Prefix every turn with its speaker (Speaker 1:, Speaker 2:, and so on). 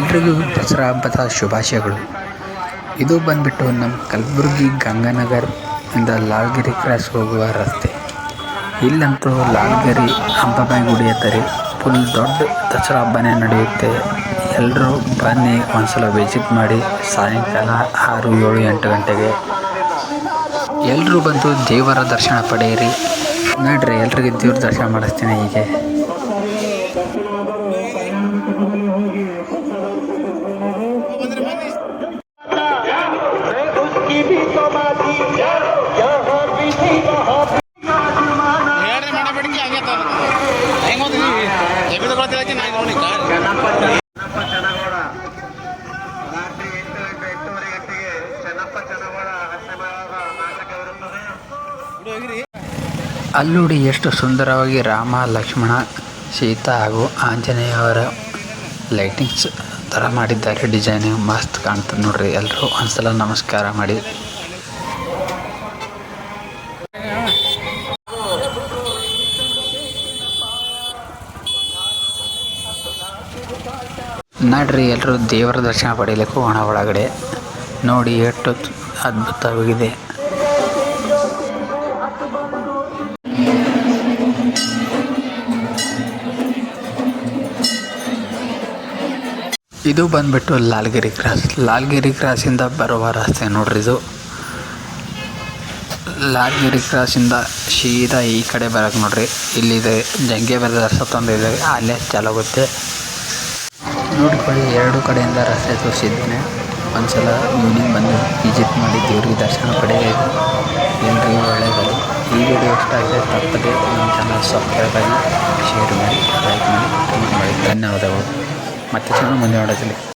Speaker 1: ಎಲ್ರಿಗೂ ದಸರಾ ಹಬ್ಬದ ಶುಭಾಶಯಗಳು. ಇದು ಬಂದ್ಬಿಟ್ಟು ನಮ್ಮ ಕಲಬುರ್ಗಿ ಗಂಗಾನಗರ್ ಇಂದ ಲಾಲ್ಗಿರಿ ಕ್ರಾಸ್ ಹೋಗುವ ರಸ್ತೆ. ಇಲ್ಲಂತೂ ಲಾಲ್ಗಿರಿ ಅಂಬಾಬಾಯಿ ಗುಡಿ ಹತ್ತಿರ ಫುಲ್ ದೊಡ್ಡ ದಸರಾ ಹಬ್ಬನೇ ನಡೆಯುತ್ತೆ. ಎಲ್ಲರೂ ಬನ್ನಿ ಒಂದ್ಸಲ ವಿಸಿಟ್ ಮಾಡಿ ಸಾಯಂಕಾಲ ಆರು ಏಳು ಎಂಟು ಗಂಟೆಗೆ. ಎಲ್ಲರೂ ಬಂದು ದೇವರ ದರ್ಶನ ಪಡೆಯಿರಿ. ನೋಡ್ರಿ, ಎಲ್ರಿಗೂ ದೇವ್ರ ದರ್ಶನ ಮಾಡಿಸ್ತೀನಿ ಹೀಗೆ. ಅಲ್ಲೂಡಿ ಎಷ್ಟು ಸುಂದರವಾಗಿ ರಾಮ ಲಕ್ಷ್ಮಣ ಸೀತಾ ಹಾಗೂ ಆಂಜನೇಯವರ ಲೈಟಿಂಗ್ಸ್ ಥರ ಮಾಡಿದ್ದಾರೆ ಡಿಸೈನಿಂಗ್ ಮಸ್ತ್ ಕಾಣ್ತದೆ ನೋಡ್ರಿ ಎಲ್ಲರೂ ಒಂದ್ಸಲ ನಮಸ್ಕಾರ ಮಾಡಿ. ನೋಡ್ರಿ ಎಲ್ಲರೂ ದೇವರ ದರ್ಶನ ಪಡೀಲಿಕ್ಕೆ ಹಣ ಒಳಗಡೆ ನೋಡಿ ಎಷ್ಟು ಅದ್ಭುತವಾಗಿದೆ. ಇದು ಬಂದ್ಬಿಟ್ಟು ಲಾಲ್ಗಿರಿ ಕ್ರಾಸ್. ಲಾಲ್ಗಿರಿ ಕ್ರಾಸಿಂದ ಬರುವ ರಸ್ತೆ ನೋಡ್ರಿ ಇದು. ಲಾಲ್ಗಿರಿ ಕ್ರಾಸಿಂದ ಸೀದಾ ಈ ಕಡೆ ಬರೋಕೆ ನೋಡ್ರಿ. ಇಲ್ಲಿದೆ ಜಂಗೆ ಬೆಲೆ ರಸ್ತೆ ಇದೆ ಅಲ್ಲೇ ಚಾಲಾಗುತ್ತೆ. ನೋಡ್ಕೊಳ್ಳಿ, ಎರಡು ಕಡೆಯಿಂದ ರಸ್ತೆ ತೋರಿಸಿದ್ದೇನೆ. ಒಂದ್ಸಲ ಈವ್ನಿಂಗ್ ಬಂದು ವಿಜಿಟ್ ಮಾಡಿ ದೇವ್ರಿಗೆ ದರ್ಶನ ಪಡೆಯಿರಿ ಎಲ್ರಿಗೂ ಒಳ್ಳೆಯದಾಗಲಿ. ಈ ವಿಡಿಯೋ ಇಷ್ಟ ಆಗಿದೆ ತಪ್ಪದೆ ನಮ್ಮ ಚಾನಲ್ ಸಬ್ಸ್ಕ್ರೈಬ್ ಆಗಿ, ಶೇರ್ ಮಾಡಿ ಲೈಕ್ ಮಾಡಿ. ಕಮೆಂಟ್ ಮಾಡಿ ಧನ್ಯವಾದಗಳು. മറ്റച്ചാണ് മുന്നേ അവിടെ